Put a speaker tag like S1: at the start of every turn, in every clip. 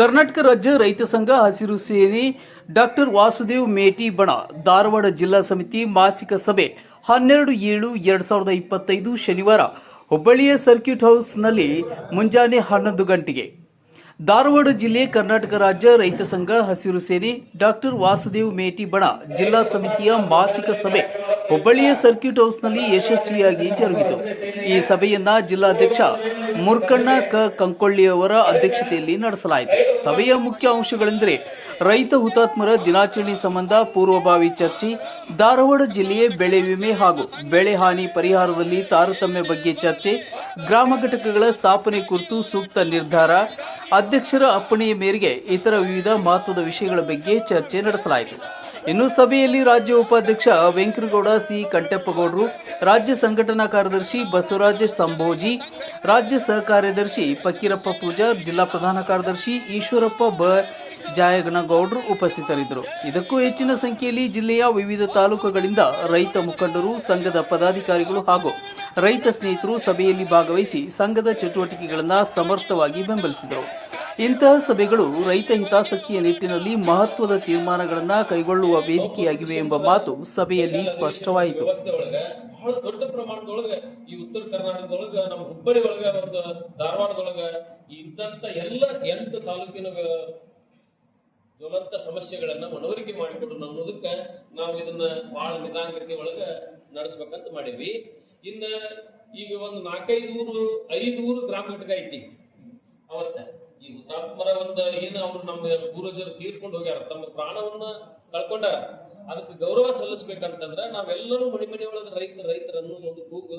S1: ಕರ್ನಾಟಕ ರಾಜ್ಯ ರೈತ ಸಂಘ ಹಸಿರು ಸೇನೆ ಡಾಕ್ಟರ್ ವಾಸುದೇವ್ ಮೇಟಿ ಬಣ ಧಾರವಾಡ ಜಿಲ್ಲಾ ಸಮಿತಿ ಮಾಸಿಕ ಸಭೆ ಹನ್ನೆರಡು ಏಳು ಎರಡು ಸಾವಿರದ ಇಪ್ಪತ್ತೈದು ಶನಿವಾರ ಹುಬ್ಬಳ್ಳಿಯ ಸರ್ಕ್ಯೂಟ್ ಹೌಸ್ನಲ್ಲಿ ಮುಂಜಾನೆ ಹನ್ನೊಂದು ಗಂಟೆಗೆ. ಧಾರವಾಡ ಜಿಲ್ಲೆ ಕರ್ನಾಟಕ ರಾಜ್ಯ ರೈತ ಸಂಘ ಹಸಿರು ಸೇನೆ ಡಾಕ್ಟರ್ ವಾಸುದೇವ್ ಮೇಟಿ ಬಣ ಜಿಲ್ಲಾ ಸಮಿತಿಯ ಮಾಸಿಕ ಸಭೆ ಹುಬ್ಬಳ್ಳಿಯ ಸರ್ಕ್ಯೂಟ್ ಹೌಸ್ನಲ್ಲಿ ಯಶಸ್ವಿಯಾಗಿ ಜರುಗಿತು. ಈ ಸಭೆಯನ್ನ ಜಿಲ್ಲಾಧ್ಯಕ್ಷ ಮುರ್ಕಣ್ಣ ಕ. ಕಂಕೊಳ್ಳಿಯವರ ಅಧ್ಯಕ್ಷತೆಯಲ್ಲಿ ನಡೆಸಲಾಯಿತು. ಸಭೆಯ ಮುಖ್ಯ ಅಂಶಗಳೆಂದರೆ ರೈತ ಹುತಾತ್ಮರ ದಿನಾಚರಣೆ ಸಂಬಂಧ ಪೂರ್ವಭಾವಿ ಚರ್ಚೆ, ಧಾರವಾಡ ಜಿಲ್ಲೆಯ ಬೆಳೆ ವಿಮೆ ಹಾಗೂ ಬೆಳೆ ಹಾನಿ ಪರಿಹಾರದಲ್ಲಿ ತಾರತಮ್ಯ ಬಗ್ಗೆ ಚರ್ಚೆ, ಗ್ರಾಮ ಘಟಕಗಳ ಸ್ಥಾಪನೆ ಕುರಿತು ಸೂಕ್ತ ನಿರ್ಧಾರ, ಅಧ್ಯಕ್ಷರ ಅಪ್ಪಣೆಯ ಮೇರೆಗೆ ಇತರ ವಿವಿಧ ಮಹತ್ವದ ವಿಷಯಗಳ ಬಗ್ಗೆ ಚರ್ಚೆ ನಡೆಸಲಾಯಿತು. ಇನ್ನು ಸಭೆಯಲ್ಲಿ ರಾಜ್ಯ ಉಪಾಧ್ಯಕ್ಷ ವೆಂಕರಗೌಡ ಸಿ. ಕಂಟಪ್ಪಗೌಡರು ರಾಜ್ಯ ಸಂಘಟನಾ ಕಾರ್ಯದರ್ಶಿ ಬಸವರಾಜ ಸಂಭೋಜಿ, ರಾಜ್ಯ ಸಹ ಕಾರ್ಯದರ್ಶಿ ಫಕೀರಪ್ಪ ಪೂಜಾರ್, ಜಿಲ್ಲಾ ಪ್ರಧಾನ ಕಾರ್ಯದರ್ಶಿ ಈಶ್ವರಪ್ಪ ಬ. ಜಾಯಗನಗೌಡರು ಉಪಸ್ಥಿತರಿದ್ದರು. ಇದಕ್ಕೂ ಹೆಚ್ಚಿನ ಸಂಖ್ಯೆಯಲ್ಲಿ ಜಿಲ್ಲೆಯ ವಿವಿಧ ತಾಲೂಕುಗಳಿಂದ ರೈತ ಮುಖಂಡರು, ಸಂಘದ ಪದಾಧಿಕಾರಿಗಳು ಹಾಗೂ ರೈತ ಸ್ನೇಹಿತರು ಸಭೆಯಲ್ಲಿ ಭಾಗವಹಿಸಿ ಸಂಘದ ಚಟುವಟಿಕೆಗಳನ್ನು ಸಮರ್ಥವಾಗಿ ಬೆಂಬಲಿಸಿದರು. ಇಂತಹ ಸಭೆಗಳು ರೈತ ಹಿತಾಸಕ್ತಿಯ ನಿಟ್ಟಿನಲ್ಲಿ ಮಹತ್ವದ ತೀರ್ಮಾನಗಳನ್ನು ಕೈಗೊಳ್ಳುವ ವೇದಿಕೆಯಾಗಿವೆ ಎಂಬ ಮಾತು ಸಭೆಯಲ್ಲಿ ಸ್ಪಷ್ಟವಾಯಿತು.
S2: ಬಹಳ ದೊಡ್ಡ ಪ್ರಮಾಣದೊಳಗೆ ಈ ಉತ್ತರ ಕರ್ನಾಟಕದೊಳಗ, ನಮ್ಮ ಹುಬ್ಬಳ್ಳಿ ಒಳಗ ಒಂದು ಧಾರವಾಡದೊಳಗ ಇದ್ದಂತ ಎಲ್ಲ ಎಂಟು ತಾಲೂಕಿನ ಜ್ವಲಂತ ಸಮಸ್ಯೆಗಳನ್ನ ಮನವರಿಕೆ ಮಾಡಿಕೊಡು ಅನ್ನೋದಕ್ಕ ನಾವು ಇದನ್ನ ಬಹಳ ನಿಧಾನಗತಿ ಒಳಗ ನಡೆಸ್ಬೇಕಂತ ಮಾಡಿದ್ವಿ. ಇನ್ನ ಈಗ ಒಂದು ನಾಲ್ಕೈದು ಊರು, ಐದು ಊರು ಗ್ರಾಮ ಘಟಕ ಐತಿ ಅವತ್ತ. ಹುತಾತ್ಮರ ಒಂದ ಏನ ಅವ್ರು ನಮ್ಮ ಪೂರ್ವಜರು ತೀರ್ಕೊಂಡು ಹೋಗ್ಯಾರ, ತಮ್ಮ ಪ್ರಾಣವನ್ನ ಕಳ್ಕೊಂಡಾರ, ಅದಕ್ಕೆ ಗೌರವ ಸಲ್ಲಿಸ್ಬೇಕಂತಂದ್ರ ನಾವೆಲ್ಲರೂ ಮನೆ ಮನೆ ಒಳಗ ರೈತ ರೈತರ ಅನ್ನೋದು ಒಂದು ಕೂಗು,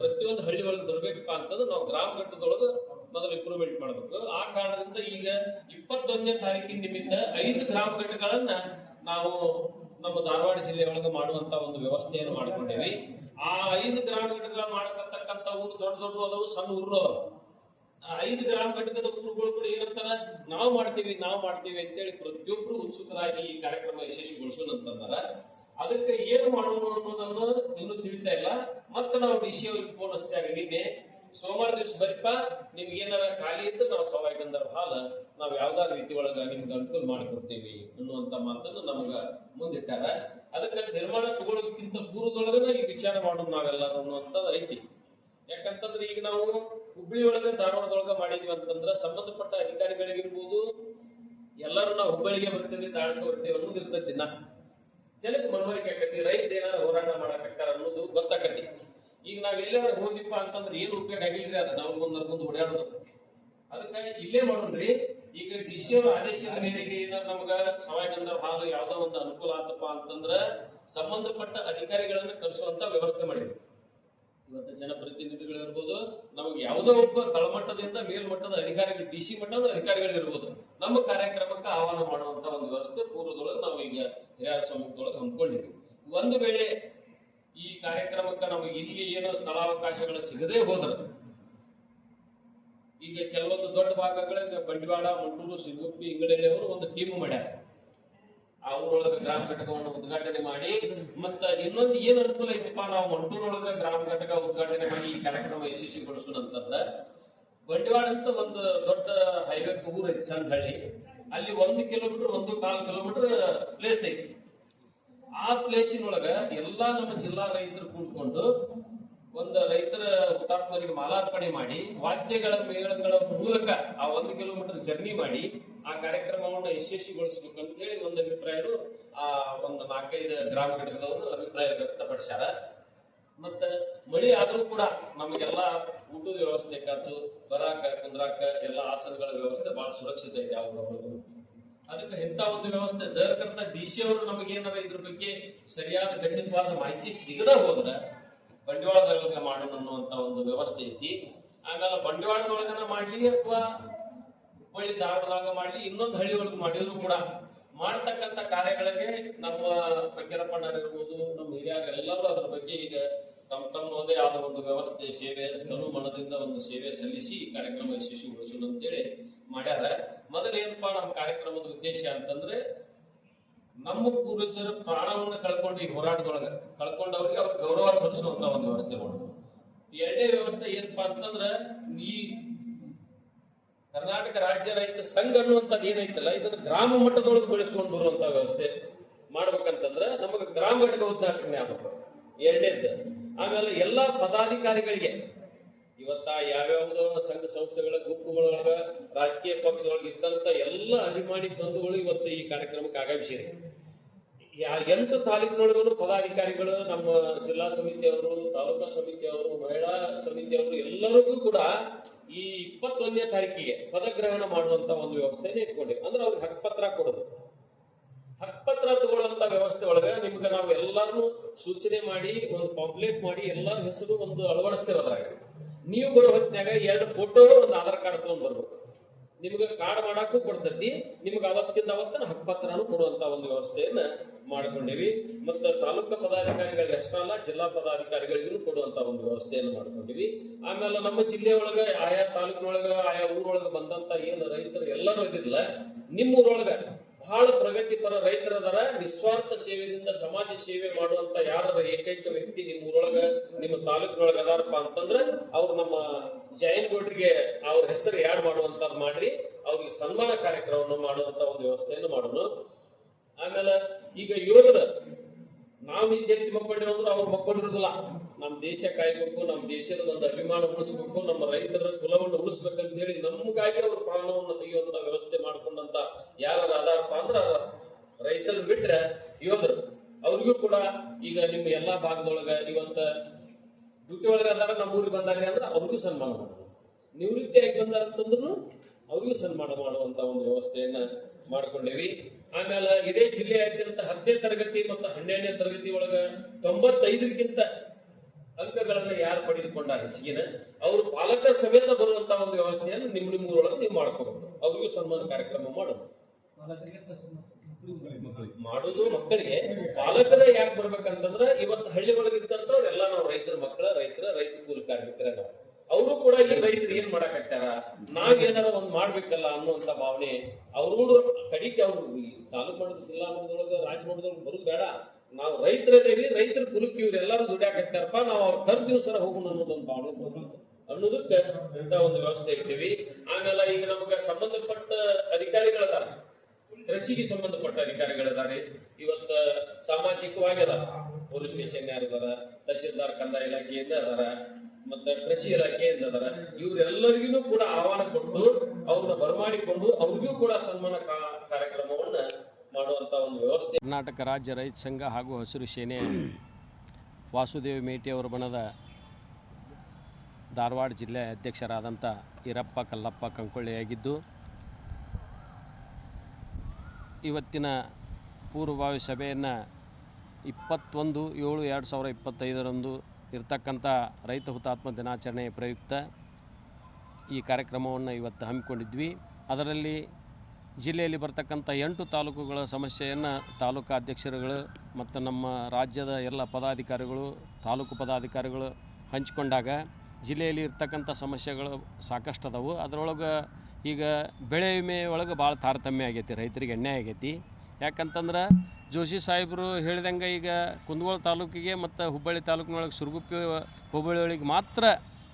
S2: ಪ್ರತಿಯೊಂದು ಹಳ್ಳಿ ಒಳಗೆ ಬರ್ಬೇಕಪ್ಪ ಅಂತಂದ್ರೆ ನಾವು ಗ್ರಾಮ ಘಟ್ಟದೊಳಗೆ ಮೊದಲು ಇಂಪ್ರೂವ್ಮೆಂಟ್ ಮಾಡ್ಬೇಕು. ಆ ಕಾರಣದಿಂದ ಈಗ ಇಪ್ಪತ್ತೊಂದನೇ ತಾರೀಕಿನ ನಿಮಿತ್ತ ಐದು ಗ್ರಾಮ ಘಟ್ಟಗಳನ್ನ ನಾವು ನಮ್ಮ ಧಾರವಾಡ ಜಿಲ್ಲೆ ಒಳಗೆ ಮಾಡುವಂತ ಒಂದು ವ್ಯವಸ್ಥೆಯನ್ನು ಮಾಡ್ಕೊಂಡಿವಿ. ಆ ಐದು ಗ್ರಾಮ ಘಟ್ಟಗಳ ಮಾಡತಕ್ಕಂತ ಊರು ದೊಡ್ಡ ದೊಡ್ಡ ಸಣ್ಣ ಊರು. ಐದು ಗ್ರಾಮ ಘಟಕದ ಊರುಗಳು ಕೂಡ ಏನಂತಾರ? ನಾವು ಮಾಡ್ತೀವಿ ನಾವು ಮಾಡ್ತೀವಿ ಅಂತೇಳಿ ಪ್ರತಿಯೊಬ್ರು ಉತ್ಸುಕರಾಗಿ ಈ ಕಾರ್ಯಕ್ರಮ ಯಶಸ್ವಿಗೊಳಿಸೋಣ ಅಂತಂದಾರ ಅದಕ್ಕೆ ಏನು ಮಾಡೋಣ ಅನ್ನೋದನ್ನು ಇನ್ನೂ ತಿಳಿತಾ ಇಲ್ಲ. ಮತ್ತೆ ನಾವು ಡಿ ಅವ್ರಿಗೆ ಫೋನ್ ಅಷ್ಟೇ ಆಗಿದ್ದೆ ಸೋಮವಾರ ದಿವಸ ಬರೀಪ್ಪ, ನಿಮ್ಗೆ ಏನಾರ ಖಾಲಿ ಇದ್ರೆ ನಾವು ಸವಾಯಿಗಂಧರ ಹಾಲ, ನಾವು ಯಾವ್ದಾರ ರೀತಿ ಒಳಗ ನಿಮ್ಗೆ ಅನುಕೂಲ ಮಾಡಿಕೊಡ್ತೀವಿ ಅನ್ನುವಂತ ಮಾತನ್ನು ನಮಗ ಮುಂದಿಟ್ಟಾರ. ಅದಕ್ಕೆ ನಿರ್ಮಾಣ ತಗೊಳ್ಳೋದಕ್ಕಿಂತ ಪೂರ್ವದೊಳಗನ ಈ ವಿಚಾರ ಮಾಡೋದು ನಾವೆಲ್ಲ ಅನ್ನುವಂಥದ್ದು ಐತಿ. ಯಾಕಂತಂದ್ರೆ ಈಗ ನಾವು ಹುಬ್ಬಳ್ಳಿ ಒಳಗೆ ಧಾರವಾಡದೊಳಗ ಮಾಡಿದ್ವಿ ಅಂತಂದ್ರ ಸಂಬಂಧಪಟ್ಟ ಅಧಿಕಾರಿಗಳಿಗಿರ್ಬೋದು, ಎಲ್ಲರೂ ನಾವು ಹುಬ್ಬಳ್ಳಿಗೆ ಬರ್ತೀವಿ ಧಾರವಾಡ ಬರ್ತೀವಿ ಅನ್ನೋದು ಇರ್ತೈತಿ ದಿನ. ಜನಕ್ಕೆ ಮನವರಿಕೆ ಆಕತಿ ರೈತ ಏನಾರ ಹೋರಾಟ ಮಾಡಕತ್ತಾರ ಅನ್ನೋದು ಗೊತ್ತಾಕತಿ. ಈಗ ನಾವ್ ಎಲ್ಲಾರ ಹೋದಿಪ್ಪ ಅಂತಂದ್ರೆ ಏನು ಉಪಯೋಗ ಆಗಿಲ್ರಿ ಅದ? ನಾವು ಮುಂದ್ ಓಡಾಡೋದು. ಅದಕ್ಕೆ ಇಲ್ಲೇ ಮಾಡೋಣ್ರಿ. ಈಗ ಡಿ ಅವರ ಆದೇಶದ ಮೇರೆಗೆ ನಮಗ ಸವಾಯಗಂಧ ಹಾಲು ಯಾವ್ದೋ ಒಂದು ಅನುಕೂಲ ಆತಪ್ಪ ಅಂತಂದ್ರ ಸಂಬಂಧಪಟ್ಟ ಅಧಿಕಾರಿಗಳನ್ನ ಕಳಿಸುವಂತ ವ್ಯವಸ್ಥೆ ಮಾಡಿದ್ವಿ. ಇವತ್ತು ಜನಪ್ರತಿನಿಧಿಗಳಿರ್ಬೋದು, ನಮಗೆ ಯಾವುದೋ ಒಬ್ಬ ತಳಮಟ್ಟದಿಂದ ಮೇಲ್ಮಟ್ಟದ ಅಧಿಕಾರಿಗಳು, ಡಿ ಸಿ ಮಟ್ಟದ ಅಧಿಕಾರಿಗಳಿರ್ಬೋದು, ನಮ್ಮ ಕಾರ್ಯಕ್ರಮಕ್ಕೆ ಆಹ್ವಾನ ಮಾಡುವಂತ ಒಂದು ವ್ಯವಸ್ಥೆ ಪೂರ್ವದೊಳಗೆ ನಾವು ಈಗ ಹಿರಿಯರ ಸಮ್ಮುಖದೊಳಗೆ ಹಮ್ಮಿಕೊಂಡಿದ್ವಿ ಒಂದು ವೇಳೆ ಈ ಕಾರ್ಯಕ್ರಮಕ್ಕೆ ನಮಗೆ ಇಲ್ಲಿ ಏನೋ ಸ್ಥಳಾವಕಾಶಗಳು ಸಿಗದೇ ಹೋದ್ರೆ, ಈಗ ಕೆಲವೊಂದು ದೊಡ್ಡ ಭಾಗಗಳಿಗೆ ಬಂಡವಾಳ ಮಂಡೂರು ಸಿಗುಪ್ಪಿ ಇಂಗಡಿಯವರು ಒಂದು ಟೀಮ್ ಮಾಡ್ಯಾರ. ಊರೊಳಗ ಗ್ರಾಮ ಘಟಕವನ್ನು ಉದ್ಘಾಟನೆ ಮಾಡಿ, ಮತ್ತ ಇನ್ನೊಂದು ಏನ್ ಅನುಕೂಲ ಐತಿಪ್ಪ, ನಾವು ಮಂಟೂರೊಳಗ ಗ್ರಾಮ ಘಟಕ ಉದ್ಘಾಟನೆ ಮಾಡಿ ಈ ಕಾರ್ಯಕ್ರಮ ಯಶಸ್ವಿಗೊಳಿಸೋದಂತಂದ್ರ ಬಂಡವಾಳ ಅಂತ ಒಂದು ದೊಡ್ಡ ಹೈವೇ ಊರ್ ಐತಿ ಸಣ್ಣ ಹಳ್ಳಿ ಅಲ್ಲಿ ಒಂದು ಕಿಲೋಮೀಟರ್ ಒಂದು ಕಾಲು ಕಿಲೋಮೀಟರ್ ಪ್ಲೇಸ್ ಐತಿ. ಆ ಪ್ಲೇಸಿನೊಳಗ ಎಲ್ಲಾ ನಮ್ಮ ಜಿಲ್ಲಾ ರೈತರು ಕೂತ್ಕೊಂಡು ಒಂದು ರೈತರ ಹುತಾತ್ಮರಿಗೆ ಮಾಲಾರ್ಪಣೆ ಮಾಡಿ, ವಾದ್ಯಗಳ ಮೇಳಗಳ ಮೂಲಕ ಆ ಒಂದು ಕಿಲೋಮೀಟರ್ ಜರ್ನಿ ಮಾಡಿ ಆ ಕಾರ್ಯಕ್ರಮವನ್ನು ಯಶಸ್ವಿಗೊಳಿಸಬೇಕು ಅಂತ ಹೇಳಿ ಒಂದು ಅಭಿಪ್ರಾಯರು ಆ ಒಂದು ನಾಲ್ಕೈದು ಗ್ರಾಮ ಘಟಕದವರು ಅಭಿಪ್ರಾಯ ವ್ಯಕ್ತಪಡಿಸ್ಯಾರ. ಮತ್ತ ಮಳಿ ಆದರೂ ಕೂಡ ನಮಗೆಲ್ಲ ಊಟದ ವ್ಯವಸ್ಥೆ ಕಾತು ಬರಾಕ, ಕುಂದ್ರಾಕ ಎಲ್ಲ ಆಸನಗಳ ವ್ಯವಸ್ಥೆ ಬಹಳ ಸುರಕ್ಷಿತ ಇದೆ ಅವರು ಅದಕ್ಕೆ ಇಂಥ ಒಂದು ವ್ಯವಸ್ಥೆ ಜರ್ಕರ್ತ ಡಿ ಸಿ ಅವರು ನಮಗೇನಾರ ಇದ್ರ ಬಗ್ಗೆ ಸರಿಯಾದ ಖಚಿತವಾದ ಮಾಹಿತಿ ಸಿಗದ ಹೋದ್ರೆ ಬಂಡವಾಳದೊಳಗ ಮಾಡೋಣ ಅನ್ನುವಂತ ಒಂದು ವ್ಯವಸ್ಥೆ ಐತಿ. ಆಮೇಲೆ ಬಂಡವಾಳದೊಳಗನ ಮಾಡ್ಲಿ ಅಥವಾ ಹುಬ್ಬಳ್ಳಿ ಧಾರವಾಡದಾಗ ಮಾಡ್ಲಿ, ಇನ್ನೊಂದು ಹಳ್ಳಿ ಒಳಗೆ ಮಾಡಿದ್ರು ಕೂಡ ಮಾಡ್ತಕ್ಕಂತ ಕಾರ್ಯಗಳಿಗೆ ನಮ್ಮ ಇರ್ಬೋದು, ನಮ್ಮ ಹಿರಿಯರು ಎಲ್ಲರೂ ಅದ್ರ ಬಗ್ಗೆ ಈಗ ತಮ್ಮ ತಮ್ಮದೇ ಆದ ಒಂದು ವ್ಯವಸ್ಥೆ, ಸೇವೆ ತನು ಮನದಿಂದ ಒಂದು ಸೇವೆ ಸಲ್ಲಿಸಿ ಕಾರ್ಯಕ್ರಮ ಯಶಸ್ವಿಗೊಳಿಸೋಣ ಅಂತೇಳಿ ಮಾಡ್ಯಾರ. ಮೊದಲೇನಪ್ಪ ನಮ್ಮ ಕಾರ್ಯಕ್ರಮದ ಉದ್ದೇಶ ಅಂತಂದ್ರೆ ನಮ್ಮ ಪೂರ್ವಜರ ಪ್ರಾಣವನ್ನು ಕಳ್ಕೊಂಡು ಈ ಹೋರಾಟದೊಳಗೆ ಕಳ್ಕೊಂಡವ್ರಿಗೆ ಅವ್ರ ಗೌರವ ಸಲ್ಲಿಸುವಂತ ಒಂದು ವ್ಯವಸ್ಥೆ ಮಾಡೋದು ಎರಡನೇ ವ್ಯವಸ್ಥೆ ಏನಪ್ಪಾ ಅಂತಂದ್ರ, ಈ ಕರ್ನಾಟಕ ರಾಜ್ಯ ರೈತ ಸಂಘ ಅನ್ನುವಂಥದ್ದು ಏನೈತಲ್ಲ, ಇದನ್ನ ಗ್ರಾಮ ಮಟ್ಟದೊಳಗೆ ಬೆಳೆಸ್ಕೊಂಡು ಬರುವಂತ ವ್ಯವಸ್ಥೆ ಮಾಡ್ಬೇಕಂತಂದ್ರ ನಮಗೆ ಗ್ರಾಮ ಘಟಕ ಉದ್ಘಾಟನೆ ಆಗ್ಬೇಕು. ಎರಡನೇದ್ದು. ಆಮೇಲೆ ಎಲ್ಲಾ ಪದಾಧಿಕಾರಿಗಳಿಗೆ ಇವತ್ತ ಯಾವ್ಯಾವುದೋ ಸಂಘ ಸಂಸ್ಥೆಗಳ ಗುಂಪುಗಳೊಳಗ ರಾಜಕೀಯ ಪಕ್ಷದೊಳಗೆ ಇದ್ದಂತ ಎಲ್ಲ ಅಭಿಮಾನಿ ಬಂಧುಗಳು ಇವತ್ತು ಈ ಕಾರ್ಯಕ್ರಮಕ್ಕೆ ಆಗಮಿಸಿರಿ. ಎಂಟು ತಾಲೂಕಿನೊಳಗೂ ಪದಾಧಿಕಾರಿಗಳು, ನಮ್ಮ ಜಿಲ್ಲಾ ಸಮಿತಿಯವರು ತಾಲೂಕಾ ಸಮಿತಿಯವರು ಮಹಿಳಾ ಸಮಿತಿಯವರು ಎಲ್ಲರಿಗೂ ಕೂಡ ಈ ಇಪ್ಪತ್ತೊಂದನೇ ತಾರೀಕಿಗೆ ಪದಗ್ರಹಣ ಮಾಡುವಂತ ಒಂದು ವ್ಯವಸ್ಥೆಯನ್ನು ಇಟ್ಕೊಂಡಿವಿ ಅಂದ್ರೆ ಅವ್ರಿಗೆ ಹಕ್ಕಪತ್ರ ಕೊಡೋದು. ಹಕ್ಕಪತ್ರ ತಗೊಳ್ಳುವಂತ ವ್ಯವಸ್ಥೆ ಒಳಗೆ ನಿಮ್ಗೆ ನಾವು ಎಲ್ಲಾರು ಸೂಚನೆ ಮಾಡಿ, ಒಂದು ಪಾಂಪ್ಲೇಟ್ ಮಾಡಿ ಎಲ್ಲಾರ ಹೆಸರು ಒಂದು ಅಳವಡಿಸ್ತೇವೆ ಅದ್ರಾಗ. ನೀವು ಬರೋ ಹೊತ್ತಿನಾಗ ಎರಡು ಫೋಟೋ ಒಂದು ಆಧಾರ್ ಕಾರ್ಡ್ ತಗೊಂಡ್ ಬರ್ಬೇಕು. ನಿಮ್ಗೆ ಕಾರ್ಡ್ ಮಾಡಕ್ಕೂ ಕೊಡ್ತೈತಿ, ನಿಮ್ಗೆ ಅವತ್ತಿಂದ ಅವತ್ತನ ಹಕ್ಕಪತ್ರನು ಕೊಡುವಂತ ಒಂದು ವ್ಯವಸ್ಥೆಯನ್ನ ಮಾಡ್ಕೊಂಡಿವಿ. ಮತ್ತು ತಾಲೂಕು ಪದಾಧಿಕಾರಿಗಳಿಗೆ ಅಷ್ಟೇ ಅಲ್ಲ, ಜಿಲ್ಲಾ ಪದಾಧಿಕಾರಿಗಳಿಗೂ ಕೊಡುವಂತ ಒಂದು ವ್ಯವಸ್ಥೆಯನ್ನು ಮಾಡ್ಕೊಂಡಿವಿ. ಆಮೇಲೆ ನಮ್ಮ ಜಿಲ್ಲೆಯೊಳಗ ಆಯಾ ತಾಲೂಕಿನೊಳಗ, ಆಯಾ ಊರೊಳಗೆ ಬಂದಂತ ಏನು ರೈತರು ಎಲ್ಲರೂ ಇದಿಲ್ಲ ನಿಮ್ಮ ಊರೊಳಗ ಬಹಳ ಪ್ರಗತಿಪರ ರೈತರದರ ನಿಸ್ವಾರ್ಥ ಸೇವೆಯಿಂದ ಸಮಾಜ ಸೇವೆ ಮಾಡುವಂತ ಯಾರ ಏಕೈಕ ವ್ಯಕ್ತಿ ನಿಮ್ಮ ಊರೊಳಗ, ನಿಮ್ಮ ತಾಲೂಕಿನೊಳಗ ಅದಾರಪ್ಪ ಅಂತಂದ್ರ ಅವ್ರು ನಮ್ಮ ಜೈನ್ ಗೌಡ್ರಿಗೆ ಅವ್ರ ಹೆಸರು ಯಾಡ್ ಮಾಡುವಂತದ್ ಮಾಡ್ರಿ. ಅವ್ರಿಗೆ ಸನ್ಮಾನ ಕಾರ್ಯಕ್ರಮವನ್ನು ಮಾಡುವಂತ ಒಂದು ವ್ಯವಸ್ಥೆಯನ್ನು ಮಾಡೋಣ. ಆಮೇಲೆ ಈಗ ಯೋಧರ, ನಾವು ವಿದ್ಯಾರ್ಥಿ ಮಕ್ಕಳು ಅಂದ್ರೆ ಅವ್ರು ಮಕ್ಕಳಿರೋದಿಲ್ಲ ನಮ್ಮ ದೇಶ ಕಾಯ್ಬೇಕು ನಮ್ಮ ದೇಶದ ಒಂದು ಅಭಿಮಾನ ಉಳಿಸ್ಬೇಕು, ನಮ್ಮ ರೈತರ ಕುಲವನ್ನು ಉಳಿಸ್ಬೇಕಂತ ಹೇಳಿ ನಮಗಾಗಿ ಅವ್ರ ಪ್ರಾಣವನ್ನು ತೆಗೆಯುವಂತ ವ್ಯವಸ್ಥೆ ಯಾರು ಅದಾರಪ್ಪ ಅಂದ್ರ ರೈತರು ಬಿಟ್ರೆ ಯೋಧರು ಅವ್ರಿಗೂ ಕೂಡ ಈಗ ನಿಮ್ಮ ಎಲ್ಲಾ ಭಾಗದೊಳಗ ಇವಂತ ಡ್ಯೂಟಿ ಒಳಗೆ ಅದಾರ ನಮ್ಮ ಊರಿಗೆ ಬಂದಾಗ ಅಂದ್ರೆ ಅವ್ರಿಗೂ ಸನ್ಮಾನ ಮಾಡೋದು ನಿವೃತ್ತಿಯಾಗಿ ಬಂದ ಅಂತಂದ್ರು ಅವ್ರಿಗೂ ಸನ್ಮಾನ ಮಾಡುವಂತ ಒಂದು ವ್ಯವಸ್ಥೆಯನ್ನ ಮಾಡ್ಕೊಂಡಿವಿ ಆಮೇಲೆ ಇದೇ ಜಿಲ್ಲೆಯಾದ್ಯಂತ ಹತ್ತನೇ ತರಗತಿ ಮತ್ತು ಹನ್ನೆರಡನೇ ತರಗತಿ ಒಳಗ ತೊಂಬತ್ತೈದಕ್ಕಿಂತ ಅಂಕಗಳನ್ನ ಯಾರು ಪಡೆದುಕೊಂಡ ಹೆಚ್ಚಿಗಿನ, ಅವರು ಪಾಲಕರ ಸಮೇತ ಬರುವಂತ ಒಂದು ವ್ಯವಸ್ಥೆಯನ್ನು ನಿಮ್ಮ ನಿಮ್ಮೂರೊಳಗೆ ನೀವು ಮಾಡ್ಕೋಬಹುದು ಅವ್ರಿಗೂ ಸನ್ಮಾನ ಕಾರ್ಯಕ್ರಮ ಮಾಡೋದು. ಮಾಡೋದು ಮಕ್ಕಳಿಗೆ. ಪಾಲಕರೇ ಯಾಕೆ ಬರ್ಬೇಕಂತಂದ್ರ ಇವತ್ತು ಹಳ್ಳಿ ಒಳಗೆ ಇದ್ದಂತವ್ರು ಎಲ್ಲ ನಾವು ರೈತರ ಮಕ್ಕಳ, ರೈತರ, ರೈತ ಕೂಲಿ ಕಾರ್ಮಿಕರ ನಾವು. ಅವರು ಕೂಡ ಈ ರೈತರು ಏನ್ ಮಾಡಕತ್ತಾರ? ನಾವ್ ಏನಾರ ಒಂದ್ ಮಾಡ್ಬೇಕಲ್ಲ ಅನ್ನುವಂತ ಭಾವನೆ ಅವ್ರು ಕಡಿಕೆ ಅವ್ರು ತಾಲೂಕು ಮಟ್ಟದ ಜಿಲ್ಲಾ ಮಟ್ಟದೊಳಗ ರಾಜ್ಯ ಮಟ್ಟದೊಳಗೆ ಬರುದು ಬೇಡ. ನಾವು ರೈತರದೇವಿ ರೈತರ ಕುಲಕ್ಕೆ ಇವ್ರು ಎಲ್ಲರೂ ನಾವು ಅವ್ರ ಕರ್ ದಿವಸ ಹೋಗೋಣ ಅನ್ನೋದೊಂದು ಭಾವನೆ ಅನ್ನೋದಕ್ಕೆ ಇಂತ ಒಂದು ವ್ಯವಸ್ಥೆ ಇರ್ತೀವಿ ಆಮೇಲೆ ಈಗ ನಮಗ ಸಂಬಂಧಪಟ್ಟ ಅಧಿಕಾರಿಗಳದಾರ. ಕೃಷಿಗೆ ಸಂಬಂಧಪಟ್ಟ ಅಧಿಕಾರಿಗಳಿದ್ದಾರೆ ಇವತ್ತ ಸಾಮಾಜಿಕವಾಗಿ ಅದಾರ ಪೊಲೀಸ್ ಸ್ಟೇಷನ್ ಯಾರಿದಾರ ತಹಶೀಲ್ದಾರ್ ಕಂದಾಯ ಇಲಾಖೆಯಿಂದ ಅದಾರ, ಮತ್ತ ಕೃಷಿ ಇಲಾಖೆಯಿಂದ ಅದಾರ ಇವರೆಲ್ಲರಿಗೂ ಕೂಡ ಆಹ್ವಾನ ಕೊಟ್ಟು ಅವ್ರನ್ನ ಬರಮಾಡಿಕೊಂಡು ಅವ್ರಿಗೂ ಕೂಡ ಸನ್ಮಾನ ಕಾರ್ಯಕ್ರಮವನ್ನ ಮಾಡುವಂತ ಒಂದು ವ್ಯವಸ್ಥೆ.
S3: ಕರ್ನಾಟಕ ರಾಜ್ಯ ರೈತ ಸಂಘ ಹಾಗೂ ಹಸಿರು ಸೇನೆ ವಾಸುದೇವ ಮೇಟಿ ಅವರ ಬಣದ ಧಾರವಾಡ ಜಿಲ್ಲೆ ಅಧ್ಯಕ್ಷರಾದಂಥ ಈರಪ್ಪ ಕಲ್ಲಪ್ಪ ಕಂಕೊಳ್ಳಿಯಾಗಿದ್ದು ಇವತ್ತಿನ ಪೂರ್ವಭಾವಿ ಸಭೆಯನ್ನು ಇಪ್ಪತ್ತೊಂದು ಏಳು ಎರಡು ಸಾವಿರ ಇಪ್ಪತ್ತೈದರಂದು ಇರ್ತಕ್ಕಂಥ ರೈತ ಹುತಾತ್ಮ ದಿನಾಚರಣೆಯ ಪ್ರಯುಕ್ತ ಈ ಕಾರ್ಯಕ್ರಮವನ್ನು ಇವತ್ತು ಹಮ್ಮಿಕೊಂಡಿದ್ವಿ. ಅದರಲ್ಲಿ ಜಿಲ್ಲೆಯಲ್ಲಿ ಬರ್ತಕ್ಕಂಥ ಎಂಟು ತಾಲೂಕುಗಳ ಸಮಸ್ಯೆಯನ್ನು ತಾಲೂಕು ಅಧ್ಯಕ್ಷರುಗಳು ಮತ್ತು ನಮ್ಮ ರಾಜ್ಯದ ಎಲ್ಲ ಪದಾಧಿಕಾರಿಗಳು, ತಾಲೂಕು ಪದಾಧಿಕಾರಿಗಳು ಹಂಚಿಕೊಂಡಾಗ ಜಿಲ್ಲೆಯಲ್ಲಿ ಇರ್ತಕ್ಕಂಥ ಸಮಸ್ಯೆಗಳು ಸಾಕಷ್ಟು ಅದಾವು. ಅದರೊಳಗೆ ಈಗ ಬೆಳೆ ವಿಮೆ ಒಳಗೆ ಭಾಳ ತಾರತಮ್ಯ ಆಗೈತಿ ರೈತರಿಗೆ ಎಣ್ಣೆ ಆಗೈತಿ. ಯಾಕಂತಂದ್ರೆ ಜೋಶಿ ಸಾಹೇಬರು ಹೇಳಿದಂಗೆ ಈಗ ಕುಂದಗೋಳ ತಾಲೂಕಿಗೆ ಮತ್ತು ಹುಬ್ಬಳ್ಳಿ ತಾಲೂಕಿನೊಳಗೆ ಸುರಗುಪ್ಪಿ ಹುಬ್ಬಳ್ಳಿ ಒಳಗೆ ಮಾತ್ರ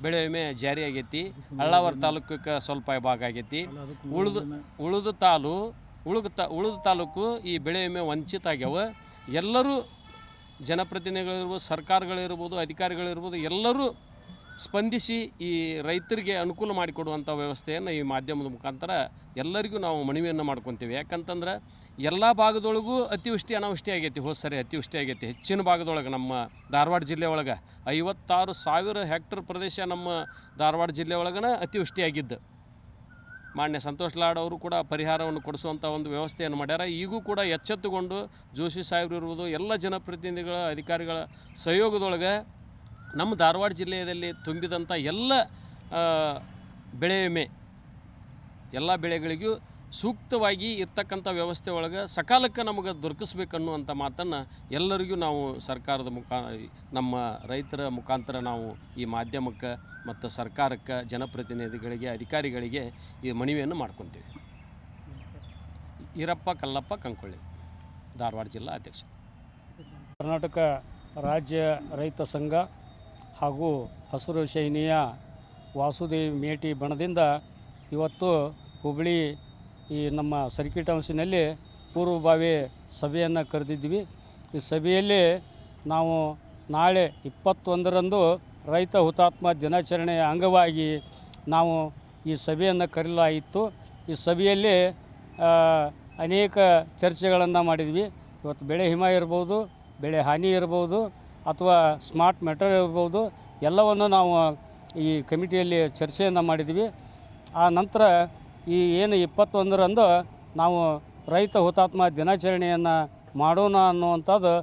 S3: ಬೆಳೆ ವಿಮೆ ಜಾರಿ ಆಗೈತಿ. ಅಳ್ಳಾವರ ತಾಲೂಕಕ್ಕೆ ಸ್ವಲ್ಪ ಭಾಗ ಆಗೈತಿ. ಉಳಿದು ಉಳಿದ ತಾಲು ಉಳಿದ ತಾ ಉಳಿದ ತಾಲೂಕು ಈ ಬೆಳೆ ವಿಮೆ ವಂಚಿತ ಆಗ್ಯಾವ. ಎಲ್ಲರೂ ಜನಪ್ರತಿನಿಧಿಗಳಿರ್ಬೋದು ಸರ್ಕಾರಗಳಿರ್ಬೋದು ಅಧಿಕಾರಿಗಳಿರ್ಬೋದು ಎಲ್ಲರೂ ಸ್ಪಂದಿಸಿ ಈ ರೈತರಿಗೆ ಅನುಕೂಲ ಮಾಡಿಕೊಡುವಂಥ ವ್ಯವಸ್ಥೆಯನ್ನು ಈ ಮಾಧ್ಯಮದ ಮುಖಾಂತರ ಎಲ್ಲರಿಗೂ ನಾವು ಮನವಿಯನ್ನು ಮಾಡ್ಕೊತೀವಿ. ಯಾಕಂತಂದ್ರೆ ಎಲ್ಲ ಭಾಗದೊಳಗೂ ಅತಿವೃಷ್ಟಿ ಅನಾವೃಷ್ಟಿ ಆಗೈತಿ, ಹೋದ ಸರಿ ಅತಿವೃಷ್ಟಿ ಆಗೈತಿ. ಹೆಚ್ಚಿನ ಭಾಗದೊಳಗೆ ನಮ್ಮ ಧಾರವಾಡ ಜಿಲ್ಲೆ ಒಳಗೆ ಐವತ್ತಾರು ಸಾವಿರ ಹೆಕ್ಟರ್ ಪ್ರದೇಶ ನಮ್ಮ ಧಾರವಾಡ ಜಿಲ್ಲೆ ಒಳಗನ ಅತಿವೃಷ್ಟಿ ಆಗಿದ್ದು. ಮಾನ್ಯ ಸಂತೋಷ್ ಲಾಡ್ ಅವರು ಕೂಡ ಪರಿಹಾರವನ್ನು ಕೊಡಿಸುವಂಥ ಒಂದು ವ್ಯವಸ್ಥೆಯನ್ನು ಮಾಡ್ಯಾರ. ಈಗೂ ಕೂಡ ಎಚ್ಚೆತ್ತುಕೊಂಡು ಜೋಶಿ ಸಾಹೇಬ್ರು ಇರ್ಬೋದು, ಎಲ್ಲ ಜನಪ್ರತಿನಿಧಿಗಳ, ಅಧಿಕಾರಿಗಳ ಸಹಯೋಗದೊಳಗೆ ನಮ್ಮ ಧಾರವಾಡ ಜಿಲ್ಲೆಯಲ್ಲಿ ತುಂಬಿದಂಥ ಎಲ್ಲ ಬೆಳೆ ವಿಮೆ, ಎಲ್ಲ ಬೆಳೆಗಳಿಗೂ ಸೂಕ್ತವಾಗಿ ಇರ್ತಕ್ಕಂಥ ವ್ಯವಸ್ಥೆ ಒಳಗೆ ಸಕಾಲಕ್ಕೆ ನಮಗೆ ದೊರಕಿಸ್ಬೇಕನ್ನುವಂಥ ಮಾತನ್ನು ಎಲ್ಲರಿಗೂ ನಾವು ಸರ್ಕಾರದ ಮುಖಾ, ನಮ್ಮ ರೈತರ ಮುಖಾಂತರ ನಾವು ಈ ಮಾಧ್ಯಮಕ್ಕೆ ಮತ್ತು ಸರ್ಕಾರಕ್ಕೆ, ಜನಪ್ರತಿನಿಧಿಗಳಿಗೆ, ಅಧಿಕಾರಿಗಳಿಗೆ ಈ ಮನವಿಯನ್ನು ಮಾಡ್ಕೊತೀವಿ. ಈರಪ್ಪ, ಕಲ್ಲಪ್ಪ, ಕಂಕೊಳ್ಳಿ, ಧಾರವಾಡ ಜಿಲ್ಲಾ ಅಧ್ಯಕ್ಷ.
S4: ಕರ್ನಾಟಕ ರಾಜ್ಯ ರೈತ ಸಂಘ ಹಾಗೂ ಹಸಿರು ಶೈನಿಯ ವಾಸುದೇವಿ ಮೇಟಿ ಬಣದಿಂದ ಇವತ್ತು ಹುಬ್ಬಳ್ಳಿ ಈ ನಮ್ಮ ಸರ್ಕಿಟ್ ಹೌಸಿನಲ್ಲಿ ಪೂರ್ವಭಾವಿ ಸಭೆಯನ್ನು ಕರೆದಿದ್ವಿ ಈ ಸಭೆಯಲ್ಲಿ ನಾವು ನಾಳೆ ಇಪ್ಪತ್ತೊಂದರಂದು ರೈತ ಹುತಾತ್ಮ ದಿನಾಚರಣೆಯ ಅಂಗವಾಗಿ ನಾವು ಈ ಸಭೆಯನ್ನು ಕರೆಯಲಾಯಿತು. ಈ ಸಭೆಯಲ್ಲಿ ಅನೇಕ ಚರ್ಚೆಗಳನ್ನು ಮಾಡಿದ್ವಿ. ಇವತ್ತು ಬೆಳೆ ಹಿಮ ಇರ್ಬೋದು, ಬೆಳೆ ಹಾನಿ ಇರ್ಬೋದು ಅಥವಾ ಸ್ಮಾರ್ಟ್ ಮೆಟರ್ ಇರ್ಬೋದು, ಎಲ್ಲವನ್ನು ನಾವು ಈ ಕಮಿಟಿಯಲ್ಲಿ ಚರ್ಚೆಯನ್ನು ಮಾಡಿದ್ವಿ ಆ ನಂತರ ಈ ಏನು ಇಪ್ಪತ್ತೊಂದರಂದು ನಾವು ರೈತ ಹುತಾತ್ಮ ದಿನಾಚರಣೆಯನ್ನು ಮಾಡೋಣ ಅನ್ನುವಂಥದ್ದು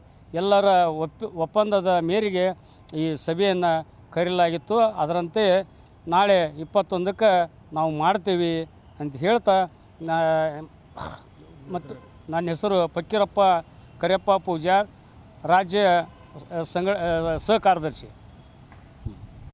S4: ಎಲ್ಲರ ಒಪ್ಪಿ ಒಪ್ಪಂದದ ಮೇರೆಗೆ ಈ ಸಭೆಯನ್ನು ಕರೆಯಲಾಗಿತ್ತು. ಅದರಂತೆ ನಾಳೆ ಇಪ್ಪತ್ತೊಂದಕ್ಕೆ ನಾವು ಮಾಡ್ತೀವಿ ಅಂತ ಹೇಳ್ತಾ ಮತ್ತು ನನ್ನ ಹೆಸರು ಫಕ್ಕೀರಪ್ಪ ಕರಿಯಪ್ಪ ಪೂಜಾರ್. ರಾಜ್ಯ ಸಂಘ ಸಹಕಾರ್ಯದರ್ಶಿ